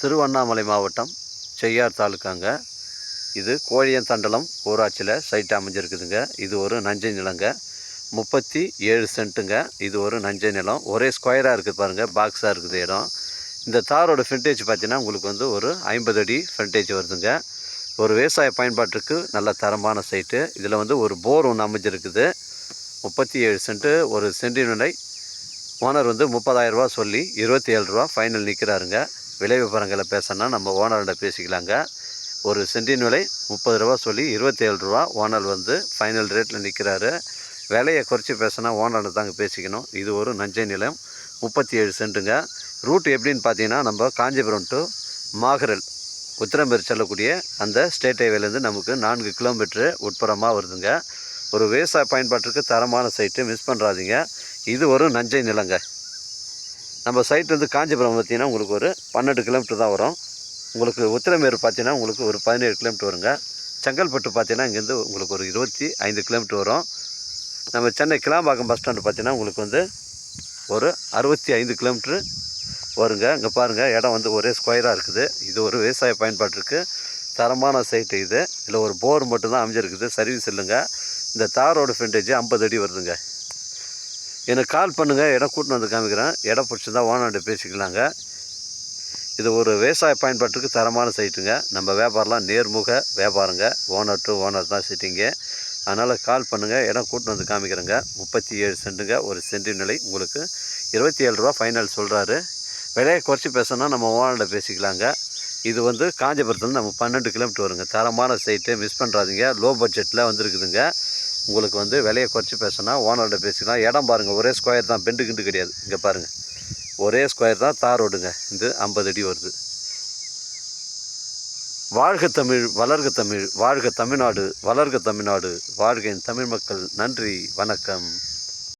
திருவண்ணாமலை மாவட்டம் செய்யார் தாலுக்காங்க. இது கோழியந்தண்டலம் ஊராட்சியில் சைட் அமைஞ்சிருக்குதுங்க. இது ஒரு நஞ்சை நிலங்க. முப்பத்தி ஏழு சென்ட்டுங்க. இது ஒரு நஞ்சை நிலம். ஒரே ஸ்கொயராக இருக்குது பாருங்கள் பாக்ஸாக இருக்குது இடம். இந்த தாரோட ஃப்ரண்டேஜ் பார்த்தீங்கன்னா உங்களுக்கு வந்து ஒரு ஐம்பது அடி ஃப்ரண்டேஜ் வருதுங்க. ஒரு விவசாய பயன்பாட்டுக்கு நல்ல தரமான சைட்டு. இதில் வந்து ஒரு போர் ஒன்று அமைஞ்சிருக்குது. முப்பத்தி ஏழு சென்ட்டு ஒரு சென்டினுடை ஓனர் வந்து முப்பதாயிரரூபா சொல்லி இருபத்தி ஏழு ரூபா ஃபைனல் நிற்கிறாருங்க விலை விவரங்களை பேசணும்னா நம்ம ஓனர்கிட்ட பேசிக்கலாங்க. ஒரு சென்டின் விலை முப்பது ரூபா சொல்லி இருபத்தி ஏழு ரூபா ஓனர் வந்து ஃபைனல் ரேட்டில் நிற்கிறாரு விலையை குறைச்சி பேசினா ஓனர்கிட்ட தாங்க பேசிக்கணும். இது ஒரு நஞ்சை நிலம். முப்பத்தி ஏழு சென்ட்டுங்க. ரூட் எப்படின்னு பார்த்தீங்கன்னா நம்ம காஞ்சிபுரம் டு மாகரல் உத்திரம்பேர் செல்லக்கூடிய அந்த ஸ்டேட் ஹைவேலேருந்து நமக்கு நான்கு கிலோமீட்ரு உட்புறமாக வருதுங்க. ஒரு விவசாய பயன்பாட்டிற்கு தரமான சைட்டு மிஸ் பண்ணுறாதீங்க இது ஒரு நஞ்சை நிலங்க. நம்ம சைட்லேருந்து காஞ்சிபுரம் பார்த்தீங்கன்னா உங்களுக்கு ஒரு பன்னெண்டு கிலோமீட்டர் தான் வரும். உங்களுக்கு உத்திரமேர் பார்த்தீங்கன்னா உங்களுக்கு ஒரு பதினேழு கிலோமீட்டர் வருங்க. செங்கல்பட்டு பார்த்தீங்கன்னா இங்கேருந்து உங்களுக்கு ஒரு இருபத்தி ஐந்து கிலோமீட்டர் வரும். நம்ம சென்னை கிளாம்பாக்கம் பஸ் ஸ்டாண்டு பார்த்தீங்கன்னா உங்களுக்கு வந்து ஒரு அறுபத்தி ஐந்து கிலோமீட்ரு வருங்க. இங்கே பாருங்கள் இடம் வந்து ஒரே ஸ்கொயராக இருக்குது. இது ஒரு விவசாய பயன்பாட்டிற்கு தரமான சைட்டு இது. இதில் ஒரு போர் மட்டும்தான் அமைஞ்சிருக்குது. சர்வீஸ் இல்லைங்க. இந்த தாரோட ஃப்ரண்டேஜ் ஐம்பது அடி வருதுங்க. எனக்கு கால் பண்ணுங்கள் இடம் கூட்டின்னு வந்து காமிக்கிறேன். இடம் பிடிச்சிருந்தா ஓனர்கிட்ட பேசிக்கலாங்க. இது ஒரு விவசாய பயன்பாட்டுக்கு தரமான சைட்டுங்க. நம்ம வியாபாரம்லாம் நேர்முக வியாபாரங்க. ஓனர் டு ஓனர் தான் சைட்டிங்க அதனால் கால் பண்ணுங்கள் இடம் கூட்டின்னு வந்து காமிக்கிறேங்க. முப்பத்தி ஏழு சென்ட்டுங்க ஒரு சென்ட்டு நிலை உங்களுக்கு. இருபத்தி ஏழு ரூபா ஃபைனல் சொல்கிறாரு விலையை குறைச்சி பேசணும்னா நம்ம ஓனர்கிட்ட பேசிக்கலாங்க. இது வந்து காஞ்சிபுரத்துலேருந்து நம்ம பன்னெண்டு கிலோமீட்டர் வருங்க. தரமான சைட்டு மிஸ் பண்ணுறாதீங்க லோ பட்ஜெட்டில் வந்துருக்குதுங்க. உங்களுக்கு வந்து விலையை குறைச்சி பேசினா ஓனர்கிட்ட பேசிக்கலாம் இடம் பாருங்கள் ஒரே ஸ்கொயர் தான் பெண்டு கிண்டு கிடையாது. இங்கே பாருங்கள் ஒரே ஸ்கொயர் தான் தார் ரோடுங்க இது ஐம்பது அடி வருது வாழ்க தமிழ் வளர்க தமிழ் வாழ்க தமிழ்நாடு வளர்க தமிழ்நாடு வாழ்க என் தமிழ் மக்கள் நன்றி வணக்கம்.